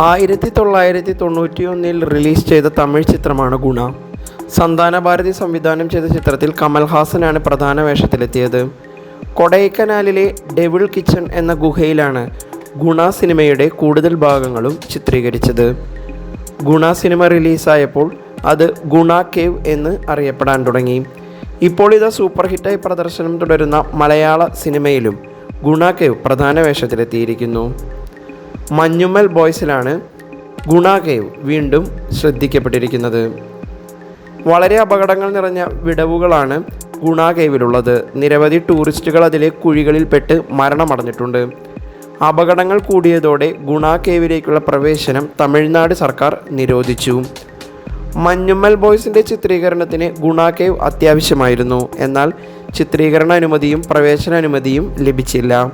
ആയിരത്തി തൊള്ളായിരത്തി തൊണ്ണൂറ്റി ഒന്നിൽ റിലീസ് ചെയ്ത തമിഴ് ചിത്രമാണ് ഗുണ. സന്താന ഭാരതി സംവിധാനം ചെയ്ത ചിത്രത്തിൽ കമൽഹാസനാണ് പ്രധാന വേഷത്തിലെത്തിയത്. കൊടൈക്കനാലിലെ ഡെവിൾ കിച്ചൺ എന്ന ഗുഹയിലാണ് ഗുണ സിനിമയുടെ കൂടുതൽ ഭാഗങ്ങളും ചിത്രീകരിച്ചത്. ഗുണ സിനിമ റിലീസായപ്പോൾ അത് ഗുണ കേവ് എന്ന് അറിയപ്പെടാൻ തുടങ്ങി. ഇപ്പോൾ ഇത് സൂപ്പർ ഹിറ്റായി പ്രദർശനം തുടരുന്ന മലയാള സിനിമയിലും ഗുണ കേവ് പ്രധാന വേഷത്തിലെത്തിയിരിക്കുന്നു. മഞ്ഞുമ്മൽ ബോയ്സിലാണ് ഗുണാകേവ് വീണ്ടും ശ്രദ്ധിക്കപ്പെട്ടിരിക്കുന്നത്. വളരെ അപകടങ്ങൾ നിറഞ്ഞ വിടവുകളാണ് ഗുണാകേവിലുള്ളത്. നിരവധി ടൂറിസ്റ്റുകൾ അതിലെ കുഴികളിൽപ്പെട്ട് മരണമടഞ്ഞിട്ടുണ്ട്. അപകടങ്ങൾ കൂടിയതോടെ ഗുണാകേവിലേക്കുള്ള പ്രവേശനം തമിഴ്നാട് സർക്കാർ നിരോധിച്ചു. മഞ്ഞുമ്മൽ ബോയ്സിന്റെ ചിത്രീകരണത്തിന് ഗുണാകേവ് അത്യാവശ്യമായിരുന്നു. എന്നാൽ ചിത്രീകരണ അനുമതിയും പ്രവേശന അനുമതിയും ലഭിച്ചില്ല.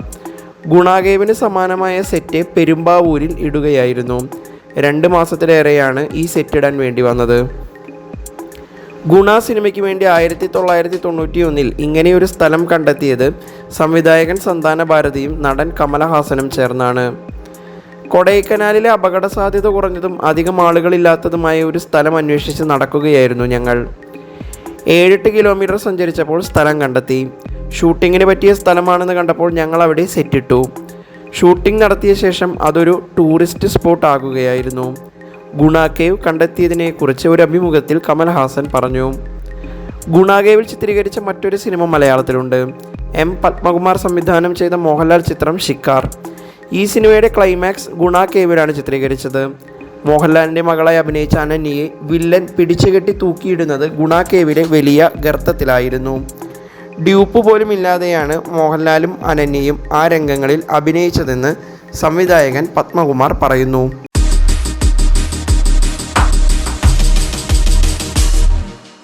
ഗുണാകേവിന് സമാനമായ സെറ്റ് പെരുമ്പാവൂരിൽ ഇടുകയായിരുന്നു. രണ്ട് മാസത്തിലേറെയാണ് ഈ സെറ്റ് ഇടാൻ വേണ്ടി വന്നത്. ഗുണ സിനിമയ്ക്ക് വേണ്ടി ആയിരത്തി തൊള്ളായിരത്തി തൊണ്ണൂറ്റി ഒന്നിൽ ഇങ്ങനെയൊരു സ്ഥലം കണ്ടെത്തിയത് സംവിധായകൻ സന്താന ഭാരതിയും നടൻ കമലഹാസനും ചേർന്നാണ്. കൊടൈക്കനാലിലെ അപകട സാധ്യത കുറഞ്ഞതും അധികം ആളുകളില്ലാത്തതുമായ ഒരു സ്ഥലം അന്വേഷിച്ച് നടക്കുകയായിരുന്നു ഞങ്ങൾ. ഏഴെട്ട് കിലോമീറ്റർ സഞ്ചരിച്ചപ്പോൾ സ്ഥലം കണ്ടെത്തി. ഷൂട്ടിങ്ങിന് പറ്റിയ സ്ഥലമാണെന്ന് കണ്ടപ്പോൾ ഞങ്ങൾ അവിടെ സെറ്റിട്ടു. ഷൂട്ടിംഗ് നടത്തിയ ശേഷം അതൊരു ടൂറിസ്റ്റ് സ്പോട്ട് ആകുകയായിരുന്നു. ഗുണാകേവ് കണ്ടെത്തിയതിനെക്കുറിച്ച് ഒരു അഭിമുഖത്തിൽ കമൽഹാസൻ പറഞ്ഞു. ഗുണാകേവിൽ ചിത്രീകരിച്ച മറ്റൊരു സിനിമ മലയാളത്തിലുണ്ട്. എം പത്മകുമാർ സംവിധാനം ചെയ്ത മോഹൻലാൽ ചിത്രം ഷിക്കാർ ഈ സിനിമയുടെ ക്ലൈമാക്സ് ഗുണാകേവിലാണ് ചിത്രീകരിച്ചത്. മോഹൻലാലിന്റെ മകളായി അഭിനയിച്ച അനന്യയെ വില്ലൻ പിടിച്ചുകെട്ടി തൂക്കിയിടുന്നത് ഗുണ കേവിലെ വലിയ ഗർത്തത്തിലായിരുന്നു. ഡ്യൂപ്പ് പോലും ഇല്ലാതെയാണ് മോഹൻലാലും അനന്യയും ആ രംഗങ്ങളിൽ അഭിനയിച്ചതെന്ന് സംവിധായകൻ പത്മകുമാർ പറയുന്നു.